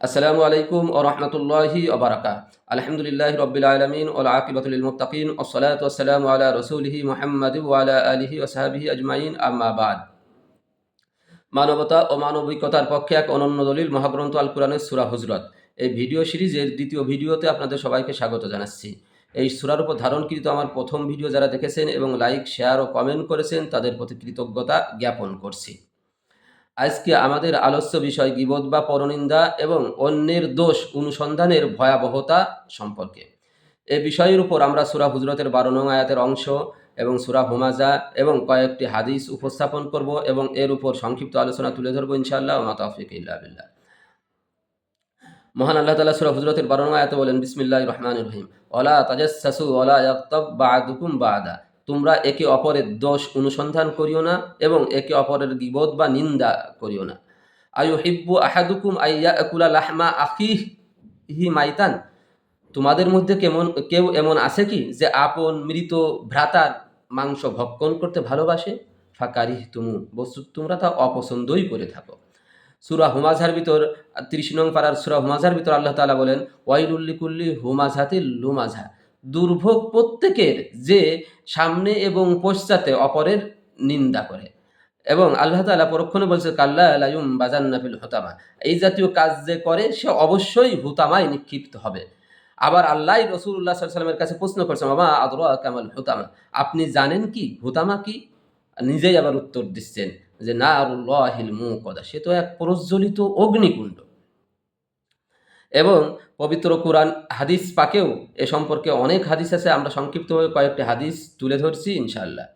আসসালামু আলাইকুম ও রহমতুল্লাহি ওবরাকা আলহামদুলিল্লাহ রবিল আলমিন ওল আকিবতুল মুতাকিন ওসলাত ওসালাম আলা রসুলহি মোহাম্মদ ওয়ালা আলিহি ওসাহাবিহি আজমাইন আম্মাবাদ মানবতা ও মানবিকতার পক্ষে এক অনন্য দলিল, মহাগ্রন্থ আল কোরআনের সুরা হজরত। এই ভিডিও সিরিজের দ্বিতীয় ভিডিওতে আপনাদের সবাইকে স্বাগত জানাচ্ছি। এই সুরার উপর ধারণকৃত আমার প্রথম ভিডিও যারা দেখেছেন এবং লাইক, শেয়ার ও কমেন্ট করেছেন, তাদের প্রতি কৃতজ্ঞতা জ্ঞাপন করছি। আজকে আমাদের আলস্য বিষয় গিবোধ বা পরনিন্দা এবং অন্যের দোষ অনুসন্ধানের ভয়াবহতা সম্পর্কে। এ বিষয়ের উপর আমরা সুরা হুজরতের বারো নং আয়াতের অংশ এবং সুরা হুমাজা এবং কয়েকটি হাদিস উপস্থাপন করব এবং এর উপর সংক্ষিপ্ত আলোচনা তুলে ধরবো ইনশাআল্লাহ। মাতাফিক ইল্লা বিল্লাহ। মহান আল্লাহ তালা সুরা হুজরতের বারো নং আয়াতে বলেন বিসমিল্লাহ রহমান রহিম। ওলা তাজাসু ওলা ইয়াক্তব বাদুকুম বাদা। তোমরা একে অপরের দোষ অনুসন্ধান করিও না এবং একে অপরের গিবোধ বা নিন্দা করিও না। আয়ু হিব্বু আহাদুকুম আইয়া একুলা লাহমা আখিহ হি মাইতান। তোমাদের মধ্যে কেমন, কেউ এমন আছে কি যে আপন মৃত ভ্রাতার মাংস ভক্ষণ করতে ভালোবাসে? ফাঁকারি তুমু বস্তু তোমরা তা অপছন্দই করে থাকো। সুরা হুমাঝার ভিতর, ত্রিশ নং পাড়ার সুরা হুমাঝার ভিতর আল্লাহ তালা বলেন ওয়াইলুল্লিকুল্লি হুমাঝাতিল লুমাঝা দুর্ভোগ প্রত্যেকের যে সামনে এবং পশ্চাতে অপরের নিন্দা করে। এবং আল্লাহ তালা পরক্ষণে বলছে, কাল্লা আলাইম বাজান্নাফিল হুতামা। এই জাতীয় কাজ যে করে, সে অবশ্যই হুতামায় নিক্ষিপ্ত হবে। আবার আল্লাহ রসুল্লাহ সাল্লামের কাছে প্রশ্ন করছে মামা আদর কামাল হুতামা? আপনি জানেন কি হুতামা কি? নিজেই আবার উত্তর দিচ্ছেন যে না আরুল্লাহিল মু কদা সে তো এক প্রজ্বলিত অগ্নিকুণ্ড। এবং পবিত্র কোরআন হাদিস পাকেও এ সম্পর্কে অনেক হাদিস আছে। আমরা সংক্ষিপ্তভাবে কয়েকটি হাদিস তুলে ধরছি ইনশাল্লাহ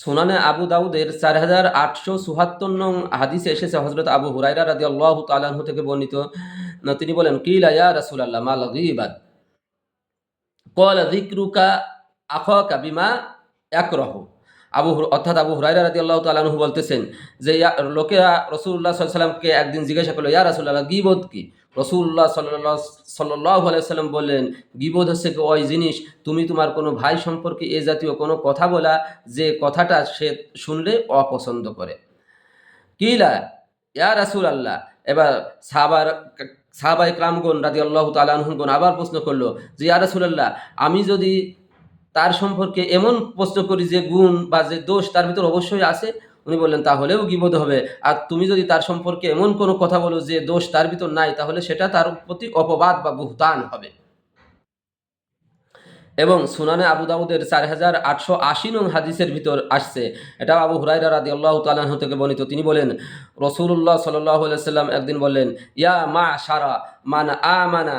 সোনানে আবু দাউদের চার হাজার আটশো চুহাত্তর নং হাদিসে এসেছে হজরত আবু হুরাইরা রাদি আল্লাহ তালাহু থেকে বর্ণিত। তিনি বলেন, কিলা ইয়া রাসুল আল্লাহ মা লগিবাদ কল দিকরুকা আখা বিমা একরহ আবু অর্থাৎ আবু হুরাইরা রাদি আল্লাহ তালাহু বলতেছেন যে লোকেরা রসুল্লাহ সাল্লামকে একদিন জিজ্ঞাসা করল, ইয়া রাসুল্লাহ গিবোধ কি? রসুল্লাহ সাল্লাহ সাল্লাহ আলাইসাল্লাম বললেন গিবোধ হচ্ছে ওই জিনিস? তুমি তোমার কোনো ভাই সম্পর্কে এ জাতীয় কোনো কথা বলা, যে কথাটা সে শুনলে অপছন্দ করে। কিলা, ইয়া রাসুল আল্লাহ এবার সাহাবার সাহাবাই ক্রামগণ রাজি আল্লাহ তালাহগণ আবার প্রশ্ন করল যে, ইয়া রাসুলাল্লাহ, আমি যদি তার সম্পর্কে এমন প্রশ্ন করি যে গুণ বা যে দোষ তার ভিতর অবশ্যই আছে। উনি বললেন তাহলেও গিবোধ হবে। আর তুমি যদি তার সম্পর্কে এমন কোনো কথা বলো যে দোষ তার ভিতর নাই, তাহলে সেটা তার প্রতি অপবাদ বা বহুতান হবে। এবং সুনানে আবু দাউদের চার হাজার আটশো আশি নং হাদিসের ভিতর আসছে। এটা আবু হুরাই রাদি আল্লাহ তালাহ থেকে বর্ণিত। তিনি বলেন রসুল্লাহ সাল্লাহ সাল্লাম একদিন বললেন, ইয়া মা সারা মান আ মানা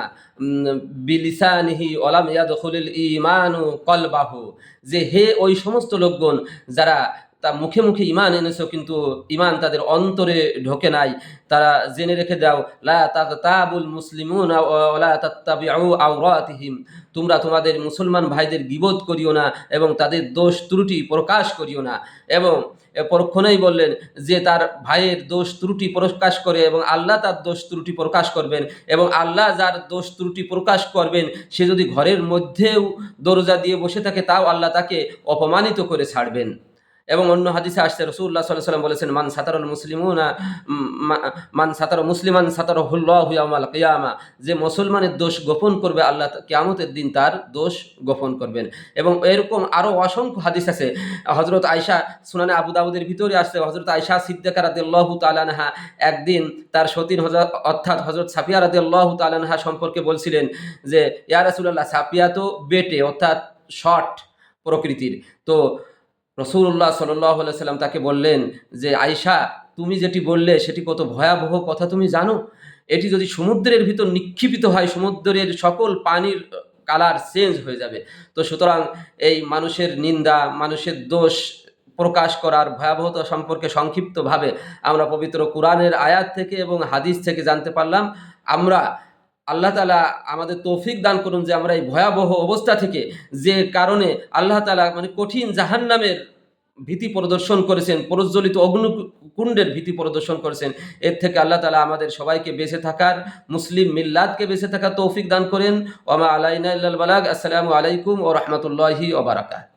বিলিসানিহি ওলাম ইয়াদখুলিল ইমানু কলবাহু। যে হে ওই সমস্ত লোকগণ যারা তা মুখে মুখে ইমান এনেছো, কিন্তু ইমান তাদের অন্তরে ঢোকে নাই। তারা জেনে রেখে দাও, লা তাবুল মুসলিমুন তোমরা তোমাদের মুসলমান ভাইদের গিবোধ করিও না এবং তাদের দোষ ত্রুটি প্রকাশ করিও না। এবং পরক্ষণেই বললেন যে, তার ভাইয়ের দোষ ত্রুটি প্রকাশ করে এবং আল্লাহ তার দোষ ত্রুটি প্রকাশ করবেন এবং আল্লাহ যার দোষ ত্রুটি প্রকাশ করবেন, সে যদি ঘরের মধ্যেও দরজা দিয়ে বসে থাকে, তাও আল্লাহ তাকে অপমানিত করে ছাড়বেন। এবং অন্য হাদিসে আসছে রসুল্লাহ সাল্লাহ সাল্লাম বলেছেন, মান সাতারুল মুসলিমুনা মান সাতার মুসলিমান সাতার হুল্লাহ হুয়ামাল কিয়ামা। যে মুসলমানের দোষ গোপন করবে, আল্লাহ কেয়ামতের দিন তার দোষ গোপন করবেন। এবং এরকম আরও অসংখ্য হাদিস আছে। হজরত আয়সা সুনানে আবু দাউদের ভিতরে আসছে হজরত আয়সা সিদ্দিকা রাদি আল্লাহ তালানহা একদিন তার সতীন হজরত অর্থাৎ হজরত সাফিয়া রাদি আল্লাহ তালানহা সম্পর্কে বলছিলেন যে, ইয়া রাসুল্লাহ সাফিয়া তো বেটে, অর্থাৎ শর্ট প্রকৃতির। তো রসুল্লাহ সাল্লাহ সাল্লাম তাকে বললেন যে আয়সা তুমি যেটি বললে সেটি কত ভয়াবহ কথা তুমি জানো? এটি যদি সমুদ্রের ভিতর নিক্ষিপিত হয়, সমুদ্রের সকল পানির কালার চেঞ্জ হয়ে যাবে। তো সুতরাং এই মানুষের নিন্দা, মানুষের দোষ প্রকাশ করার ভয়াবহতা সম্পর্কে সংক্ষিপ্তভাবে আমরা পবিত্র কোরআনের আয়াত থেকে এবং হাদিস থেকে জানতে পারলাম। আমরা আল্লাহ তালা আমাদের তৌফিক দান করুন যে আমরা এই ভয়াবহ অবস্থা থেকে যে কারণে আল্লাহ তালা মানে কঠিন জাহান নামের ভীতি প্রদর্শন করেছেন, প্রজ্বলিত অগ্নিকুণ্ডের ভীতি প্রদর্শন করেছেন, এর থেকে আল্লাহ তালা আমাদের সবাইকে বেঁচে থাকার, মুসলিম মিল্লাদকে বেঁচে থাকার তৌফিক দান করেন। ওমা আলাইনা বালাগ। আসসালামু আলাইকুম ও রহমতুল্লাহি ওবরাকাত